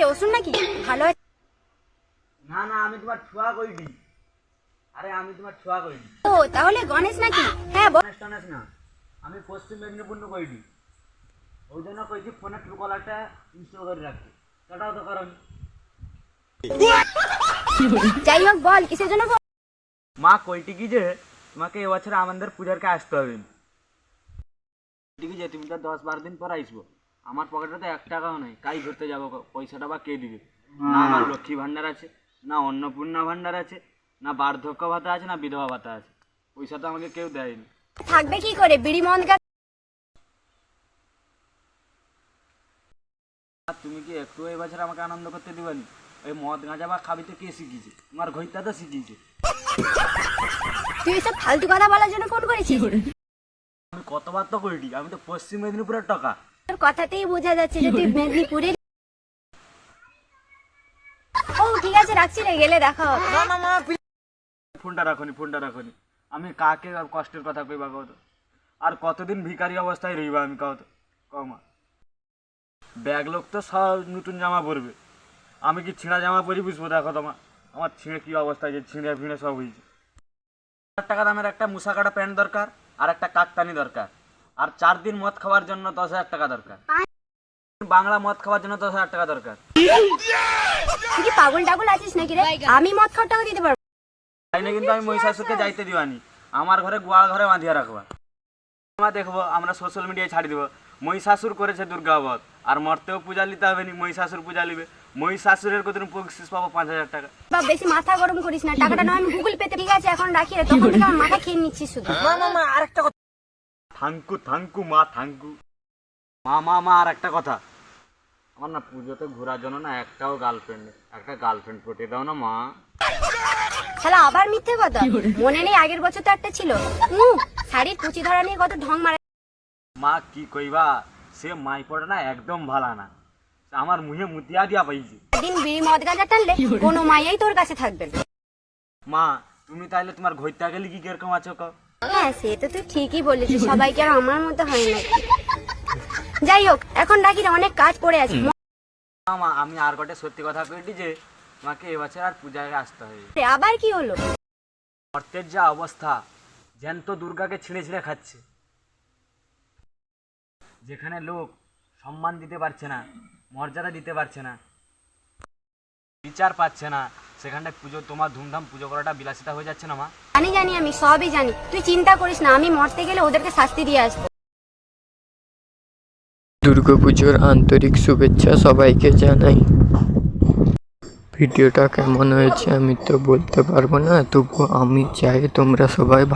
শ্বশুর নাকি ভালো না না আমি তোমার ছুয়া কইডি আরে আমি তোমার ছুয়া কইডি ও তাহলে গণেশ নাকি? হ্যাঁ বল। গণেশ না আমি পশ্চিম মেদিনীপুর কইডি ওই জন্য কইছি ফোনে ট্রু কলারটা ইনস্টল করে রাখছি সেটাও তো কারণ। যাই হোক বল কিসের জন্য মা কইটি কি যে তোমাকে এবছর আমাদের পূজারকে আসতে হবে। ঠিক আছে তুমি তো দশ বারো দিন পর আসব। আমার পকেটে তো এক টাকাও নেই। কাই ঘুরতে যাব? পয়সাটা বা কে দিবে? না আমার লক্ষ্মী ভান্ডার আছে না অন্নপূর্ণা ভান্ডার আছে না বার্ধক্য ভাতা আছে না বিধবা ভাতা আছে। পয়সা তো আমাকে কেউ দেয়নি। থাকবে কি করে? বিড়ি আর তুমি কি একটু এবছর আমাকে আনন্দ করতে দিবানি? ওই মদ গাঁজা বা খাবি তো কে শিখিয়েছে? তোমার ঘইটা তো শিখিয়েছে। তুই এসব ফালতু কথা বলার জন্য ফোন করেছিস? আমি কতবার তো করিনি আমি তো পশ্চিম মেদিনীপুরের টাকা। তোর কথাতেই বোঝা যাচ্ছে যে তুই মেদিনীপুরের ও ঠিক আছে রাখছি রে গেলে দেখা হবে। ফোনটা রাখনি ফোনটা রাখনি। আমি কাকে আর কষ্টের কথা কইবা কত আর কতদিন ভিখারি অবস্থায় রইবা আমি কত কমা ব্যাগ লোক তো সব নতুন জামা পরবে। আমি কি ছিঁড়া জামা পরি বুঝব? দেখো তোমার আমার ছিঁড়ে কি অবস্থা যে ছিঁড়ে ফিঁড়ে সব হয়েছে হাজার টাকা দামের একটা মুসা কাটা প্যান্ট দরকার আর একটা কাকতানি দরকার। আর চার দিন মদ খাওয়ার জন্য দশ হাজার টাকা দরকার। বাংলা মদ খাওয়ার জন্য দশ হাজার টাকা দরকার। তুই কি পাগল টাগল আছিস নাকি রে? আমি মদ খাওয়ার টাকা দিতে পারব। তাই না কিন্তু আমি মহিষাসুরকে যাইতে দিবানি আমার ঘরে গোয়াল ঘরে বাঁধিয়া রাখবা। আমরা দেখব আমরা সোশ্যাল মিডিয়ায় ছাড়ি দিব। মহিষাসুর করেছে দুর্গাবধ আর মরতেও পূজা নিতে হবে নি মহিষাসুর পূজা নিবে। মহিষাসুরের কত বকশিস পাবো? পাঁচ হাজার টাকা। বা বেশি মাথা গরম করিস না। টাকাটা নয় আমি গুগল পেতে ঠিক আছে এখন রাখি রে। তখন থেকে আমার মাথা খেয়ে নিচ্ছিস শুধু। থাঙ্কু থাঙ্কু মা থাঙ্কু। মা মা মা আর একটা কথা। আমার না পুজোতে ঘোরার জন্য না একটাও গার্লফ্রেন্ড একটা গার্লফ্রেন্ড পটিয়ে দাও না মা। শালা আবার মিথ্যে কথা? মনে নেই আগের বছর তো একটা ছিল। শাড়ির কুচি ধরা নিয়ে কত ঢং মারা মা কি কইবা? সে মাই পড়ে না একদম ভালা না। আমার মুহে মুতিয়া দিয়া পাইছে। দিন বিড়ি মদ গাঁজা টানলে কোনো মাইয়াই তোর কাছে থাকবে না। মা তুমি তাহলে তোমার ঘইতে গেলে কি কীরকম আছো কও? হ্যাঁ সে তো তুই ঠিকই বলেছিস সবাইকে আর আমার মতো হয় না। যাই হোক এখন রাখি রে অনেক কাজ পড়ে আছে। মা আমি আর কটে সত্যি কথা কইটি যে এবছর আর পূজায় আসতে হবে রে, আবার কি হলো? অর্থের যা অবস্থা জ্যান্ত দুর্গাকে ছিঁড়ে ছিঁড়ে খাচ্ছে। যেখানে লোক সম্মান দিতে পারছে না মর্যাদা দিতে পারছে না বিচার পাচ্ছে না সেখানটায় পুজো তোমার ধুমধাম পুজো করাটা বিলাসিতা হয়ে যাচ্ছে না মা? জানি জানি আমি সবই জানি। তুই চিন্তা করিস না আমি মরতে গেলে ওদেরকে শাস্তি দিয়ে আসব। দুর্গাপুজোর আন্তরিক শুভেচ্ছা সবাইকে জানাই। ভিডিওটা কেমন হয়েছে আমি তো বলতে পারব না তবু আমি চাই তোমরা সবাই ভালো